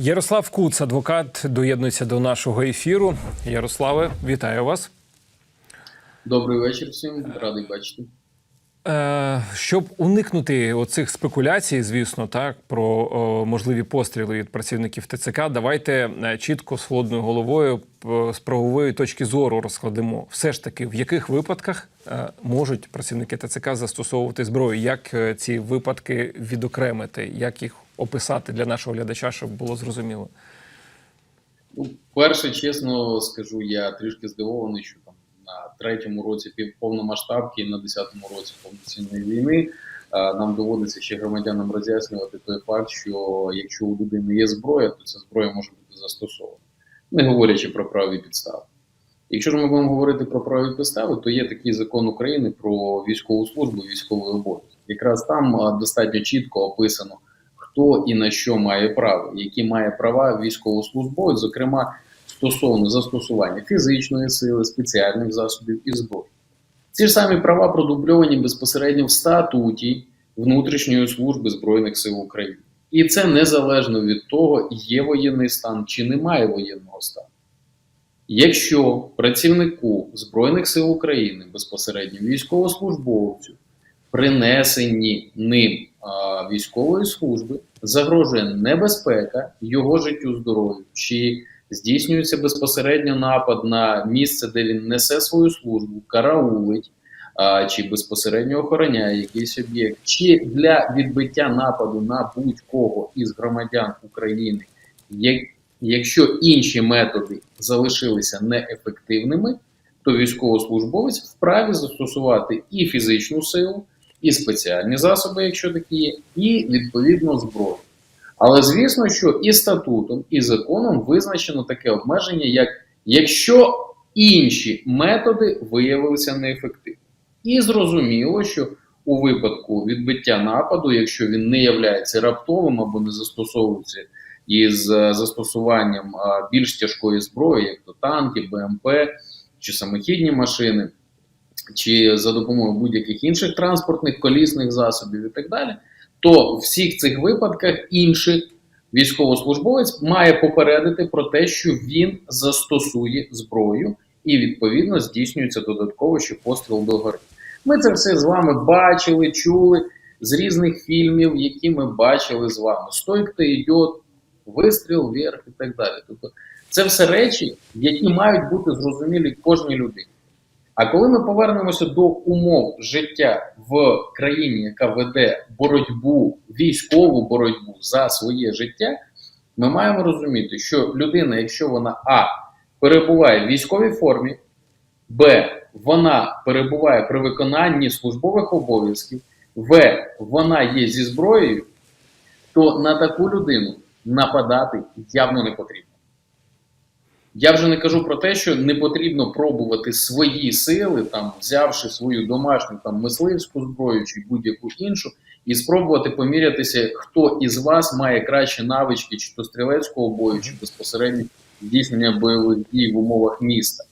Ярослав Куц, адвокат, доєднується до нашого ефіру. Ярославе, вітаю вас. Добрий вечір всім, радий бачити. Е, щоб уникнути оцих спекуляцій, звісно, так про можливі постріли від працівників ТЦК, давайте е, чітко з холодною головою з правової точки зору розкладемо. Все ж таки, в яких випадках е, можуть працівники ТЦК застосовувати зброю? Як ці випадки відокремити, як їх описати для нашого глядача, щоб було зрозуміло? Ну, перше, чесно скажу, я трішки здивований, що там на третьому році повномасштабки і на десятому році повноцінної війни нам доводиться ще громадянам роз'яснювати той факт, що якщо у людини є зброя, то ця зброя може бути застосована, не говорячи про правові підстави. Якщо ж ми будемо говорити про правові підстави, то є такий закон України про військову службу військовий обов'язок. Якраз там достатньо чітко описано, хто і на що має право, які має права військовослужбовець, зокрема стосовно застосування фізичної сили, спеціальних засобів і зброї. Ці ж самі права продубльовані безпосередньо в статуті внутрішньої служби Збройних сил України. І це незалежно від того, є воєнний стан чи немає воєнного стану. Якщо працівнику Збройних сил України безпосередньо військовослужбовцю принесені ним військової служби загрожує небезпека його життю здоров'ю, чи здійснюється безпосередньо напад на місце, де він несе свою службу, караулить, чи безпосередньо охороняє якийсь об'єкт, чи для відбиття нападу на будь-кого із громадян України, якщо інші методи залишилися неефективними, то військовослужбовець вправі застосувати і фізичну силу, і спеціальні засоби, якщо такі є, і відповідно зброю. Але звісно, що і статутом, і законом визначено таке обмеження, як якщо інші методи виявилися неефективними. І зрозуміло, що у випадку відбиття нападу, якщо він не являється раптовим або не застосовується із е, застосуванням більш тяжкої зброї, як то танки, БМП чи самохідні машини, чи за допомогою будь-яких інших транспортних колісних засобів і так далі, то в всіх цих випадках інший військовослужбовець має попередити про те, що він застосує зброю, і відповідно здійснюється додатково ще постріл до гори. Ми це все з вами бачили, чули з різних фільмів, які ми бачили з вами. Стойк-то йде, вистріл вверх і так далі. Тобто, це все речі, які мають бути зрозумілі кожній людині. А коли ми повернемося до умов життя в країні, яка веде боротьбу, військову боротьбу за своє життя, ми маємо розуміти, що людина, якщо вона А перебуває в військовій формі, Б. Вона перебуває при виконанні службових обов'язків, В. Вона є зі зброєю, то на таку людину нападати явно не потрібно. Я вже не кажу про те, що не потрібно пробувати свої сили, там, взявши свою домашню там, мисливську зброю чи будь-яку іншу, і спробувати помірятися, хто із вас має кращі навички, чи то стрілецького бою, чи безпосередньо здійснення бойових дій в умовах міста.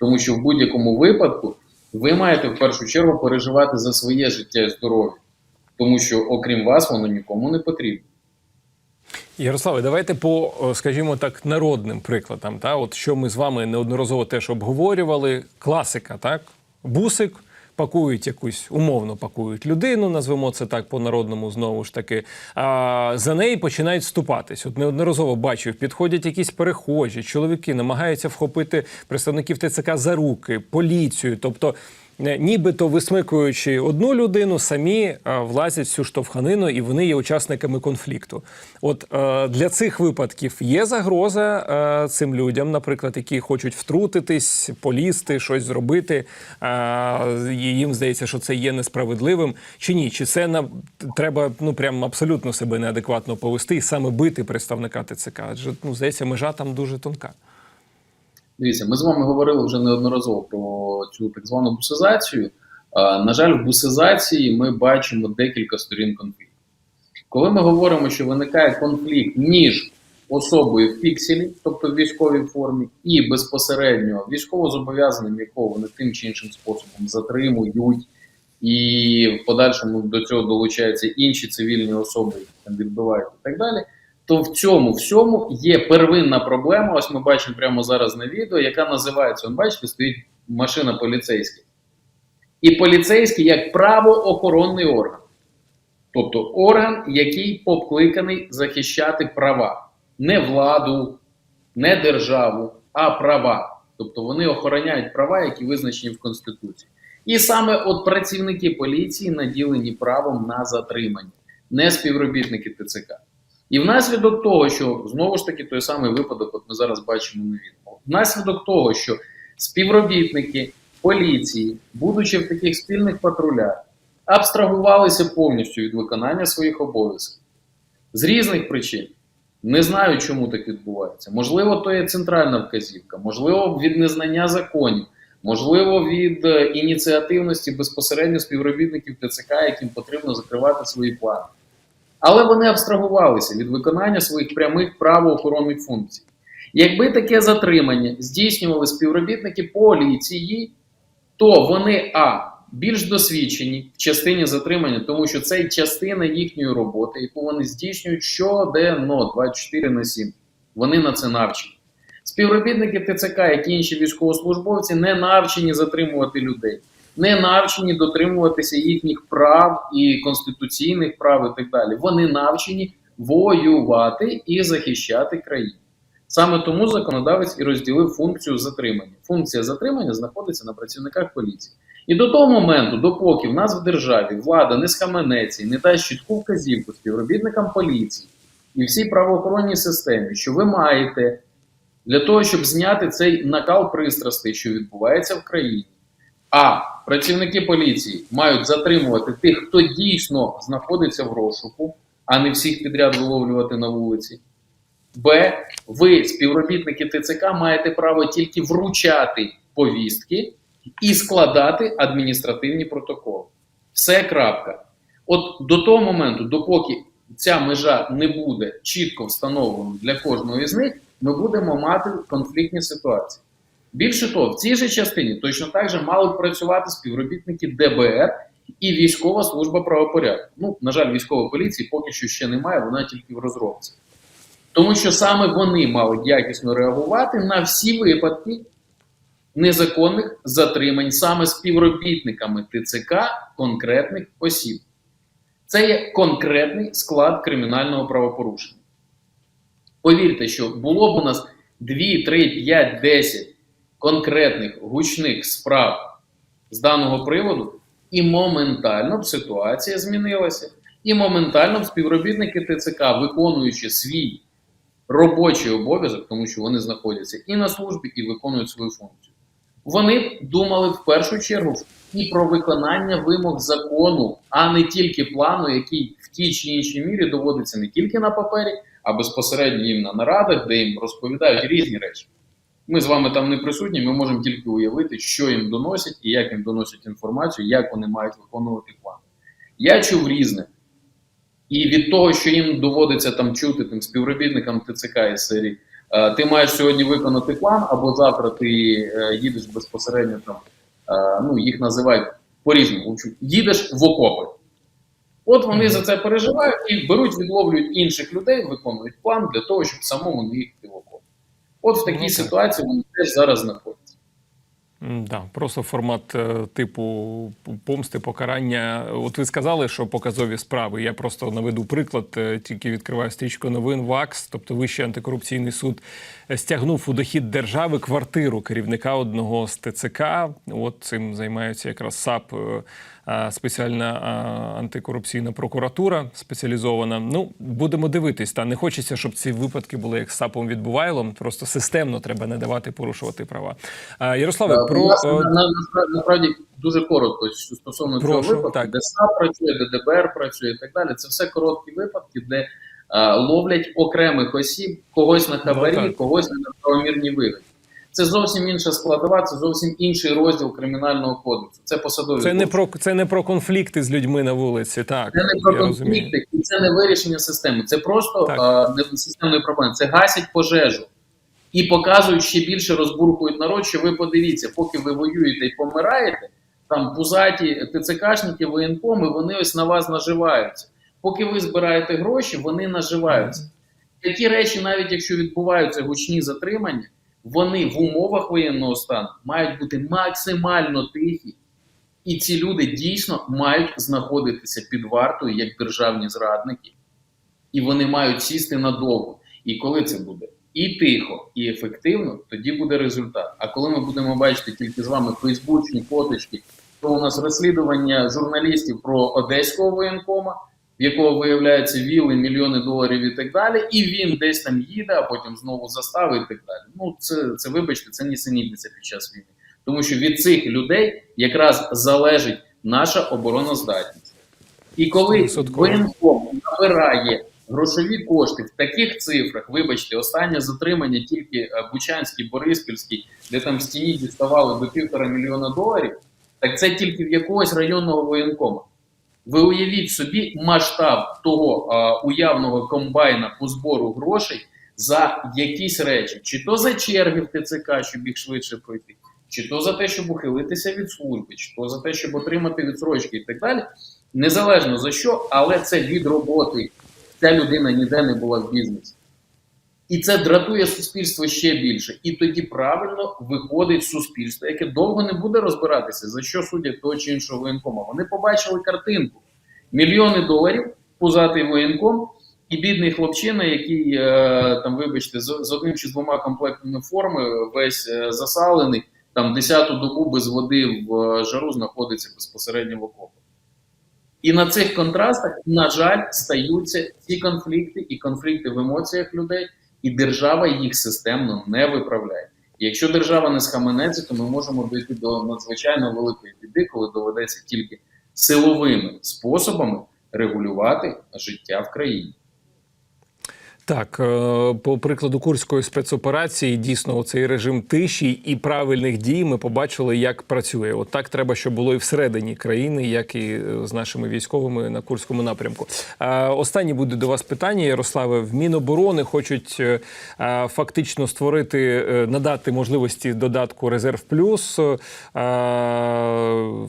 Тому що в будь-якому випадку ви маєте в першу чергу переживати за своє життя і здоров'я, тому що, окрім вас, воно нікому не потрібно. Ярославе, давайте по, о, скажімо так, народним прикладам. Та? От що ми з вами неодноразово теж обговорювали. Класика, так? Бусик, пакують якусь, умовно пакують людину, назвемо це так по-народному знову ж таки. А за неї починають вступатись. От неодноразово бачив, підходять якісь перехожі, чоловіки намагаються вхопити представників ТЦК за руки, поліцію. Тобто. Е, Нібито висмикуючи одну людину, самі е, влазять цю штовханину, і вони є учасниками конфлікту. От е, для цих випадків є загроза цим людям, наприклад, які хочуть втрутитись, полізти, щось зробити. Їм здається, що це є несправедливим, чи ні? Чи це на треба ну прям абсолютно себе неадекватно повести і саме бити представника ТЦК? Адже ну здається, межа там дуже тонка. Дивіться, ми з вами говорили вже неодноразово про цю так звану бусизацію. На жаль, в бусизації ми бачимо декілька сторін конфлікту. Коли ми говоримо, що виникає конфлікт між особою в пікселі, тобто в військовій формі, і безпосередньо військовозобов'язаним, якого вони тим чи іншим способом затримують, і в подальшому до цього долучаються інші цивільні особи, які там відбивають і так далі, то в цьому всьому є первинна проблема. Ось ми бачимо прямо зараз на відео, яка називається: он, бачите, стоїть машина поліцейських. І поліцейський як правоохоронний орган. Тобто орган, який покликаний захищати права, не владу, не державу, а права. Тобто вони охороняють права, які визначені в Конституції. І саме от працівники поліції наділені правом на затримання, не співробітники ТЦК. І внаслідок того, що знову ж таки той самий випадок, от ми зараз бачимо на відео, внаслідок того, що співробітники поліції, будучи в таких спільних патрулях, абстрагувалися повністю від виконання своїх обов'язків з різних причин. Не знаю, чому так відбувається. Можливо, то є центральна вказівка, можливо, від незнання законів, можливо, від е, ініціативності безпосередньо співробітників ТЦК, яким потрібно закривати свої плани. Але вони абстрагувалися від виконання своїх прямих правоохоронних функцій. Якби таке затримання здійснювали співробітники поліції, то вони а більш досвідчені в частині затримання, тому що це частина їхньої роботи, яку вони здійснюють щоденно 24 на 7. Вони на це навчені. Співробітники ТЦК, як і інші військовослужбовці, не навчені затримувати людей, не навчені дотримуватися їхніх прав і конституційних прав і так далі. Вони навчені воювати і захищати країну. Саме тому законодавець і розділив функцію затримання. Функція затримання знаходиться на працівниках поліції. І до того моменту, допоки в нас в державі влада не схаменеться і не дасть чітку вказівку співробітникам поліції і всій правоохоронній системі, що ви маєте для того, щоб зняти цей накал пристрастей, що відбувається в країні. А працівники поліції мають затримувати тих, хто дійсно знаходиться в розшуку, а не всіх підряд виловлювати на вулиці. Б. Ви, співробітники ТЦК, маєте право тільки вручати повістки і складати адміністративні протоколи. Все крапка. От до того моменту, допоки ця межа не буде чітко встановлена для кожного із них, ми будемо мати конфліктні ситуації. Більше того, в цій же частині точно так же мали б працювати співробітники ДБР і військова служба правопорядку. Ну, на жаль, військової поліції поки що ще немає, вона тільки в розробці. Тому що саме вони мають якісно реагувати на всі випадки незаконних затримань саме співробітниками ТЦК конкретних осіб. Це є конкретний склад кримінального правопорушення. Повірте, що було б у нас 2, 3, 5, 10 конкретних гучних справ з даного приводу, і моментально б ситуація змінилася. І моментально б співробітники ТЦК, виконуючи свій робочий обов'язок, тому що вони знаходяться і на службі, і виконують свою функцію. Вони б думали в першу чергу і про виконання вимог закону, а не тільки плану, який в тій чи іншій мірі доводиться не тільки на папері, а безпосередньо їм на нарадах, де їм розповідають різні речі. Ми з вами там не присутні, ми можемо тільки уявити, що їм доносять і як їм доносять інформацію, як вони мають виконувати план. Я чув різне. І від того, що їм доводиться там чути тим співробітникам ТЦК і серії, е, ти маєш сьогодні виконати план, або завтра ти е, їдеш безпосередньо там, е, ну їх називають по-різному. Їдеш в окопи. От вони за це переживають і беруть, відловлюють інших людей, виконують план для того, щоб самому не їхати в окоп. От в такій okay. ситуації вони теж зараз знаходяться. Да, просто формат е, типу помсти, покарання. От ви сказали, що показові справи. Я просто наведу приклад, е, тільки відкриваю стрічку новин ВАКС, тобто Вищий антикорупційний суд стягнув у дохід держави квартиру керівника одного з ТЦК. От цим займається якраз САП, е, спеціальна антикорупційна прокуратура спеціалізована. Ну, будемо дивитись. Та не хочеться, щоб ці випадки були як з САПом відбувайлом. Просто системно треба не давати порушувати права. Ярославе, Е, про е, на- на- насправді, дуже коротко що стосовно Прошу, цього випадку, так. де САП працює, де ДБР працює і так далі. Це все короткі випадки, де ловлять окремих осіб, когось на хабарі, Ну, когось на неправомірній вигоді. Це зовсім інша складова, це зовсім інший розділ кримінального кодексу. Це посадові Це не про це не про конфлікти з людьми на вулиці. Так Це не про я розумію. конфлікти, і це не вирішення системи. Це просто а, не системної проблеми. Це гасять пожежу. І показують ще більше розбурхують народ, що ви подивіться, поки ви воюєте і помираєте, там пузаті ТЦКшники, воєнкоми, вони ось на вас наживаються. Поки ви збираєте гроші, вони наживаються. такі речі, навіть якщо відбуваються гучні затримання, вони в умовах воєнного стану мають бути максимально тихі, і ці люди дійсно мають знаходитися під вартою як державні зрадники, і вони мають сісти надовго. І коли це буде і тихо, і ефективно, тоді буде результат. А коли ми будемо бачити тільки з вами фейсбучні фоточки, то у нас розслідування журналістів про одеського воєнкома, в якого виявляється віли, мільйони доларів і так далі, і він десь там їде, а потім знову застави і так далі. Ну це, це вибачте, це нісенітниця під час війни. Тому що від цих людей якраз залежить наша обороноздатність. І коли воєнком набирає грошові кошти в таких цифрах, вибачте, останнє затримання тільки е, Бучанський, Бориспільський, де там в стіні діставали до півтора мільйона доларів, так це тільки в якогось районного воєнкома. Ви уявіть собі масштаб того а, уявного комбайна по збору грошей за якісь речі, чи то за черги в ТЦК, щоб їх швидше пройти, чи то за те, щоб ухилитися від служби, чи то за те, щоб отримати відсрочки і так далі. Незалежно за що, але це від роботи. Ця людина ніде не була в бізнесі. І це дратує суспільство ще більше. І тоді правильно виходить суспільство, яке довго не буде розбиратися, за що судять того чи іншого воєнкома. Вони побачили картинку: мільйони доларів, пузатий воєнком, і бідний хлопчина, який е, там, вибачте, з, одним чи двома комплектами форми, весь е, засалений, там десяту добу без води в е, жару знаходиться безпосередньо в окопах. І на цих контрастах, на жаль, стаються ці конфлікти і конфлікти в емоціях людей, і держава їх системно не виправляє. І якщо держава не схаменеться, то ми можемо дійти до надзвичайно великої біди, коли доведеться тільки силовими способами регулювати життя в країні. Так, е, по прикладу курської спецоперації, дійсно, цей режим тиші і правильних дій ми побачили, як працює. От так треба, щоб було і всередині країни, як і е, з нашими військовими на курському напрямку. Е, Останнє буде до вас питання, Ярославе. В Міноборони хочуть фактично створити, надати можливості додатку Резерв Плюс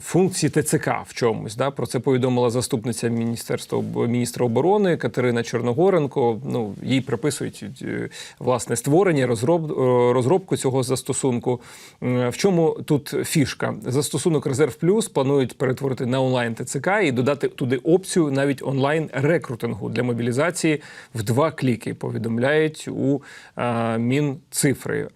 функції ТЦК в чомусь. Да? Про це повідомила заступниця міністерства міністра оборони Катерина Чорногоренко. Ну їй приписують е, власне створення, розроб, е, розробку цього застосунку. В чому тут фішка? Застосунок Резерв Плюс планують перетворити на онлайн ТЦК і додати туди опцію навіть онлайн рекрутингу для мобілізації в два кліки. Повідомляють у е, Мінцифри.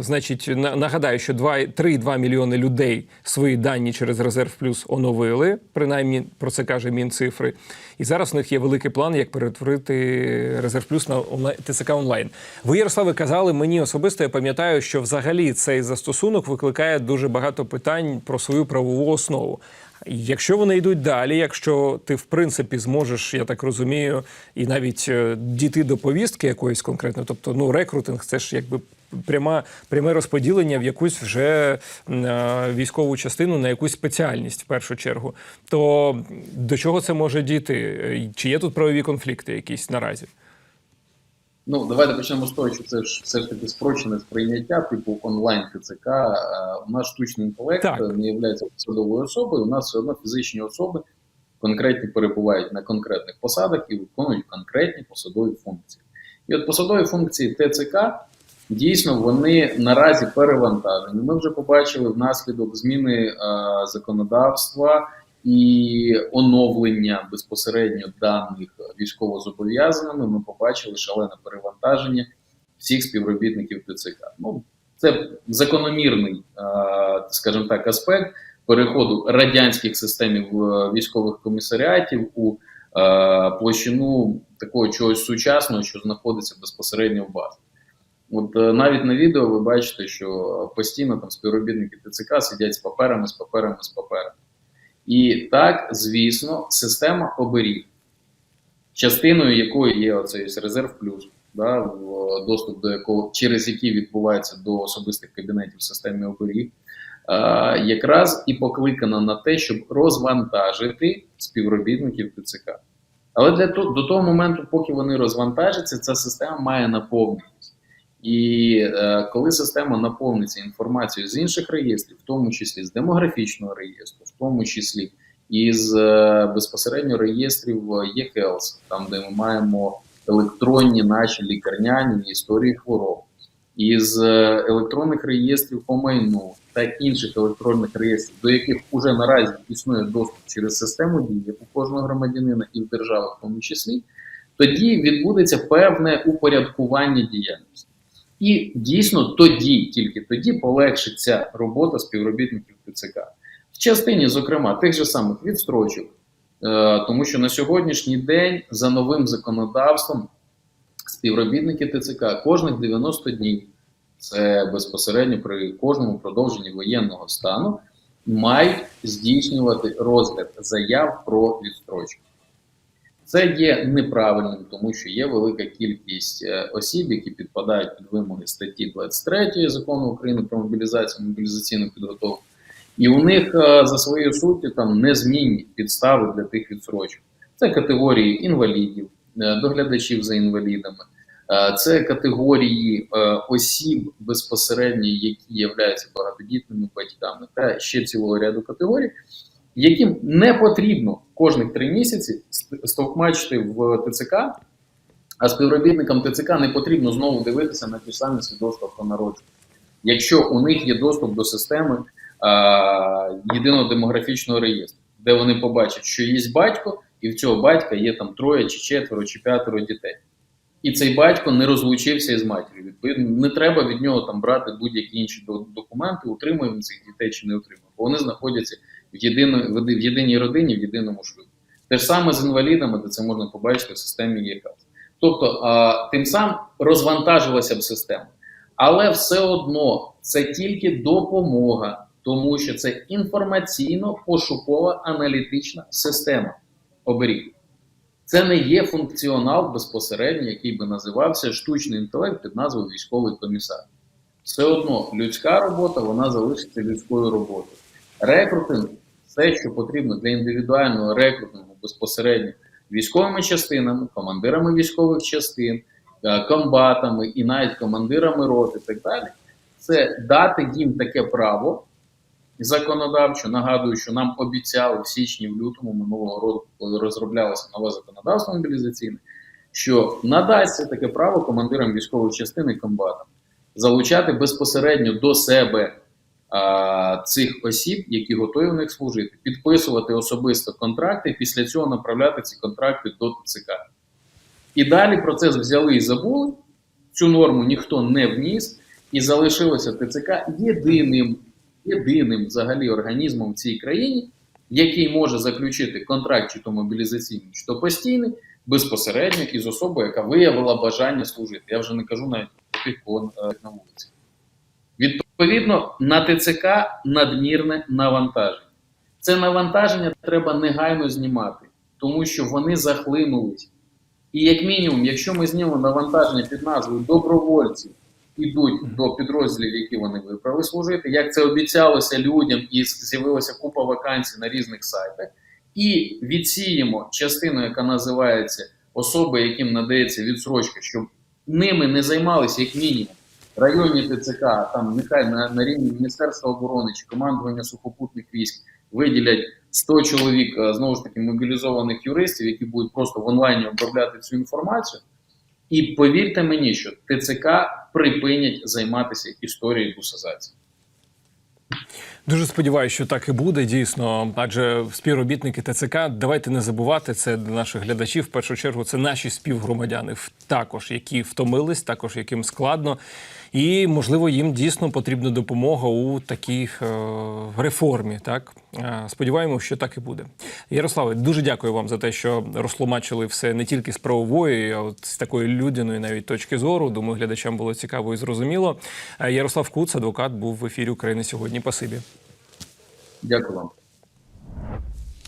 Значить, на- нагадаю, що 2, 3,2 мільйони людей свої дані через Резерв Плюс оновили. Принаймні про це каже Мінцифри. І зараз у них є великий план, як перетворити Резерв Плюс на онлайн ТЦК онлайн. Ви, Ярославе, казали мені особисто. Я пам'ятаю, що взагалі цей застосунок викликає дуже багато питань про свою правову основу. Якщо вони йдуть далі, якщо ти в принципі зможеш, я так розумію, і навіть е, дійти до повістки якоїсь конкретно, тобто ну рекрутинг, це ж якби пряма пряме розподілення в якусь вже е, військову частину на якусь спеціальність в першу чергу. То до чого це може дійти? Е, Чи є тут правові конфлікти якісь наразі? Ну, давайте почнемо з того, що це ж все ж таки спрощене сприйняття, типу онлайн ТЦК. Е, У нас штучний інтелект Так. не є посадовою особою. У нас все одно фізичні особи конкретні перебувають на конкретних посадах і виконують конкретні посадові функції. І от посадові функції ТЦК дійсно вони наразі перевантажені. Ми вже побачили внаслідок зміни е, законодавства і оновлення безпосередньо даних військовозобов'язаними. Ми побачили шалене перевантаження всіх співробітників ТЦК. Ну це закономірний, скажімо так, аспект переходу радянських систем е, військових комісаріатів у е, площину такого чогось сучасного, що знаходиться безпосередньо в базі. От е, навіть на відео ви бачите, що постійно там співробітники ТЦК сидять з паперами, з паперами, з паперами. І так, звісно, система оберіг, частиною якої є оцей резерв плюс, да, в- доступ до якого через який відбувається до особистих кабінетів в системі оберіг, е, якраз і покликана на те, щоб розвантажити співробітників ТЦК. Але для того, до того моменту, поки вони розвантажаться, ця система має наповнитися. І е, коли система наповниться інформацією з інших реєстрів, в тому числі з демографічного реєстру, в тому числі із е, безпосередньо реєстрів eHealth, там де ми маємо електронні наші лікарняні історії хвороб, із е, електронних реєстрів по майну та інших електронних реєстрів, до яких уже наразі існує доступ через систему дії у кожного громадянина і в держави в тому числі, тоді відбудеться певне упорядкування діяльності. І дійсно тоді, тільки тоді полегшиться робота співробітників ТЦК. В частині, зокрема, тих же самих відстрочок, е, тому що на сьогоднішній день за новим законодавством співробітники ТЦК кожних 90 днів, це безпосередньо при кожному продовженні воєнного стану, мають здійснювати розгляд заяв про відстрочку. Це є неправильним, тому що є велика кількість е, осіб, які підпадають під вимоги статті 23 закону України про мобілізацію мобілізаційну підготовку, і у них е, за своєю суттю там незмінні підстави для тих відсрочок. Це категорії інвалідів, е, доглядачів за інвалідами, це категорії осіб безпосередньо, які являються багатодітними батьками, та ще цілого ряду категорій, яким не потрібно кожних три місяці стовкмачити в ТЦК, а співробітникам ТЦК не потрібно знову дивитися на ті самі свідоцтва про народження. Якщо у них є доступ до системи а, єдиного демографічного реєстру, де вони побачать, що є батько, і в цього батька є там троє, чи четверо, чи п'ятеро дітей. І цей батько не розлучився із матір'ю. Відповідно, не треба від нього там брати будь-які інші документи, утримуємо цих дітей чи не утримуємо, бо вони знаходяться в, єдино, в єдиній родині, в єдиному шлюбі. Те ж саме з інвалідами, де це можна побачити в системі ЄКАС. Тобто, а, тим самим розвантажилася б система. Але все одно це тільки допомога, тому що це інформаційно-пошукова аналітична система оберіг. Це не є функціонал безпосередньо, який би називався штучний інтелект під назвою військовий комісар. Все одно людська робота вона залишиться людською роботою. Рекрутинг все, що потрібно для індивідуального рекрутингу безпосередньо військовими частинами, командирами військових частин, е, комбатами і навіть командирами рот і так далі. Це дати їм таке право законодавчо. Нагадую, що нам обіцяли в січні, в лютому минулого року, коли розроблялося нове законодавство мобілізаційне, що надасться таке право командирам військових частин і комбатам залучати безпосередньо до себе цих осіб, які готові в них служити, підписувати особисто контракти, після цього направляти ці контракти до ТЦК. І далі процес взяли і забули. Цю норму ніхто не вніс, і залишилося ТЦК єдиним, єдиним взагалі організмом в цій країні, який може заключити контракт, чи то мобілізаційний, чи то постійний, безпосередньо із особою, яка виявила бажання служити. Я вже не кажу навіть про тих, кого е, на вулиці. Відповідно, на ТЦК надмірне навантаження. Це навантаження треба негайно знімати, тому що вони захлинулись. І як мінімум, якщо ми знімемо навантаження під назвою добровольці ідуть до підрозділів, які вони вибрали служити, як це обіцялося людям, і з'явилася купа вакансій на різних сайтах, і відсіємо частину, яка називається особи, яким надається відсрочка, щоб ними не займалися як мінімум районні ТЦК, там нехай на, на рівні Міністерства оборони чи командування сухопутних військ виділять 100 чоловік е, знову ж таки мобілізованих юристів, які будуть просто в онлайні обробляти цю інформацію. І повірте мені, що ТЦК припинять займатися історією бусазації. Дуже сподіваюся, що так і буде дійсно. Адже співробітники ТЦК, давайте не забувати це для наших глядачів. В першу чергу це наші співгромадяни, також які втомились, також яким складно. І можливо їм дійсно потрібна допомога у такій е, реформі. Так Е, сподіваємося, що так і буде. Ярославе, дуже дякую вам за те, що розтлумачили все не тільки з правової, а от з такої людяної навіть точки зору. Думаю, глядачам було цікаво і зрозуміло. Е, Ярослав Куц, адвокат, був в ефірі України сьогодні. Пасибі. Дякую вам.